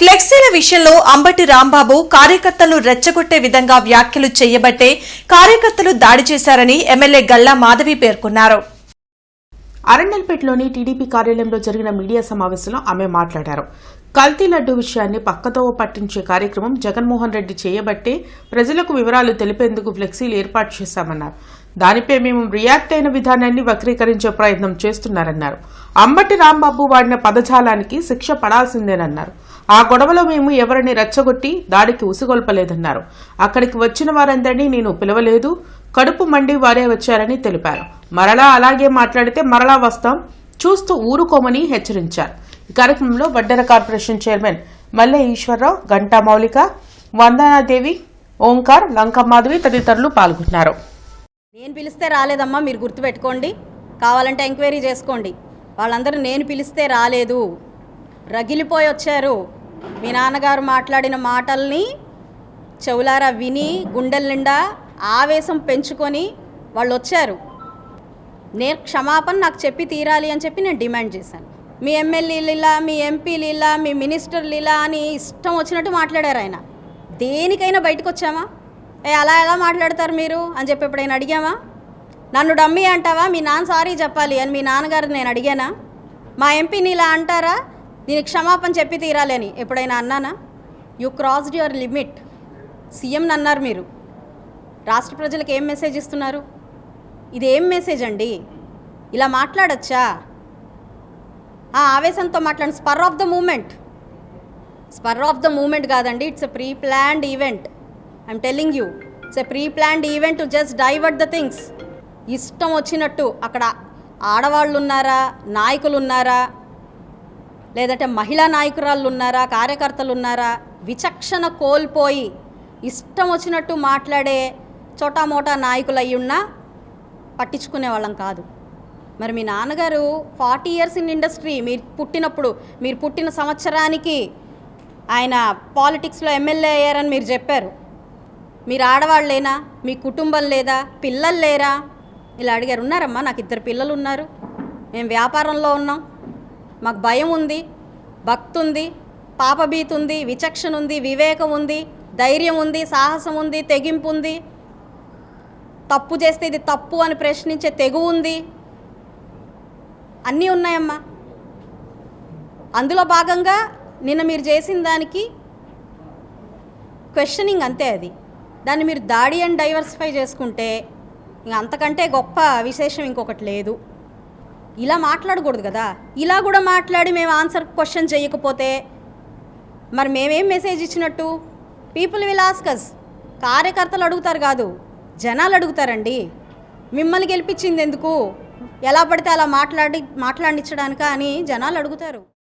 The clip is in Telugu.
ఫ్లెక్సీల విషయంలో అంబటి రాంబాబు కార్యకర్తలను రెచ్చగొట్టే విధంగా వ్యాఖ్యలు చేయబట్టే కార్యకర్తలు దాడి చేశారని ఎమ్మెల్యే గల్లా మాధవి పేర్కొన్నారు. అరండల్పేటలోని టీడీపీ కార్యాలయంలో జరిగిన మీడియా సమావేశంలో ఆమె మాట్లాడారు. కల్తీ లడ్డు విషయాన్ని పక్కతో పట్టించే కార్యక్రమం జగన్మోహన్ రెడ్డి చేయబట్టే ప్రజలకు వివరాలు తెలిపేందుకు ఫ్లెక్సీలు ఏర్పాటు చేశామన్నారు. దానిపై మేము రియాక్ట్ అయిన విధానాన్ని వక్రీకరించే ప్రయత్నం చేస్తున్నారన్నారు. అంబటి రాంబాబు వాడిన పదజాలానికి శిక్ష పడాల్సిందేనన్నారు. ఆ గొడవలో మేము ఎవరిని రెచ్చగొట్టి దాడికి ఉసుగొల్పలేదన్నారు అక్కడికి వచ్చిన వారందరినీ నేను పిలవలేదు. కడుపు మండి వారే వచ్చారని తెలిపారు. మరలా అలాగే మాట్లాడితే మరలా వస్తాం. చూస్తూ ఊరుకోమని హెచ్చరించారు. ఈ కార్యక్రమంలో వడ్డెర కార్పొరేషన్ చైర్మన్ మల్లె ఈశ్వరరావు గంటా మౌలిక వందనాదేవి ఓంకార్ లంకమాధవి తదితరులు పాల్గొన్నారు. నేను పిలిస్తే రాలేదమ్మా మీరు గుర్తుపెట్టుకోండి. కావాలంటే ఎంక్వైరీ చేసుకోండి. వాళ్ళందరూ నేను పిలిస్తే రాలేదు. రగిలిపోయి వచ్చారు. మీ నాన్నగారు మాట్లాడిన మాటల్ని చెవులారా విని గుండెల నిండా ఆవేశం పెంచుకొని వాళ్ళు వచ్చారు. నేను క్షమాపణ నాకు చెప్పి తీరాలి అని చెప్పి నేను డిమాండ్ చేశాను. మీ ఎమ్మెల్యేలు ఇలా మీ ఎంపీలు ఇలా మీ మినిస్టర్లు ఇలా అని ఇష్టం వచ్చినట్టు మాట్లాడారు ఆయన. దేనికైనా బయటకు వచ్చామా ఏ అలా ఎలా మాట్లాడతారు మీరు? అని చెప్పి ఎప్పుడైనా అడిగామా? నన్ను డమ్మీ అంటావా? మీ నాన్న సారీ చెప్పాలి అని మీ నాన్నగారు నేను అడిగానా? మా ఎంపీని ఇలా అంటారా? దీనికి క్షమాపణ చెప్పి తీరాలని అని. ఎప్పుడైనా అన్నానా? యూ క్రాస్డ్ యువర్ లిమిట్ సీఎంని అన్నారు మీరు. రాష్ట్ర ప్రజలకు ఏం మెసేజ్ ఇస్తున్నారు? ఇది ఏం మెసేజ్ అండి? ఇలా మాట్లాడచ్చా? ఆ ఆవేశంతో మాట్లాడిన spur of the moment. Spur of the moment కాదండి. It's a pre planned event. I'm telling you it's a pre planned event to just divert the things. ఇష్టం వచ్చినట్టు అక్కడ ఆడవాళ్ళు ఉన్నారా నాయకులు ఉన్నారా లేదంటే మహిళా నాయకురాళ్ళు ఉన్నారా కార్యకర్తలు ఉన్నారా విచక్షణ కోల్పోయి ఇష్టం వచ్చినట్టు మాట్లాడే చోటామోటా నాయకులు అయి ఉన్నా పట్టించుకునే వాళ్ళం కాదు. మరి మీ నాన్నగారు ఫార్టీ ఇయర్స్ ఇన్ ఇండస్ట్రీ మీరు పుట్టినప్పుడు మీరు పుట్టిన సంవత్సరానికి ఆయన పాలిటిక్స్లో ఎమ్మెల్యే అయ్యారని మీరు చెప్పారు. మీరు ఆడవాళ్ళేనా? మీ కుటుంబం లేదా? పిల్లలు లేరా? ఇలా అడిగారు. ఉన్నారమ్మా నాకు ఇద్దరు పిల్లలు ఉన్నారు. మేము వ్యాపారంలో ఉన్నాం. మాకు భయం ఉంది భక్తి ఉంది పాపభీతి ఉంది విచక్షణ ఉంది వివేకం ఉంది ధైర్యం ఉంది సాహసం ఉంది తెగింపు ఉంది. తప్పు చేస్తే ఇది తప్పు అని ప్రశ్నించే తెగు ఉంది. అన్నీ ఉన్నాయమ్మా. అందులో భాగంగా నిన్న మీరు చేసిన దానికి క్వశ్చనింగ్ అంతే అది. దాన్ని మీరు దాడి అండ్ డైవర్సిఫై చేసుకుంటే ఇంక అంతకంటే గొప్ప విశేషం ఇంకొకటి లేదు. ఇలా మాట్లాడకూడదు కదా? ఇలా కూడా మాట్లాడి మేము ఆన్సర్ క్వశ్చన్ చేయకపోతే మరి మేమేం మెసేజ్ ఇచ్చినట్టు? పీపుల్ విల్ ఆస్కస్ కార్యకర్తలు అడుగుతారు కాదు జనాలు అడుగుతారండి. మిమ్మల్ని గెలిపించింది ఎందుకు? ఎలా పడితే అలా మాట్లాడి మాట్లాడించడానిక అని జనాలు అడుగుతారు.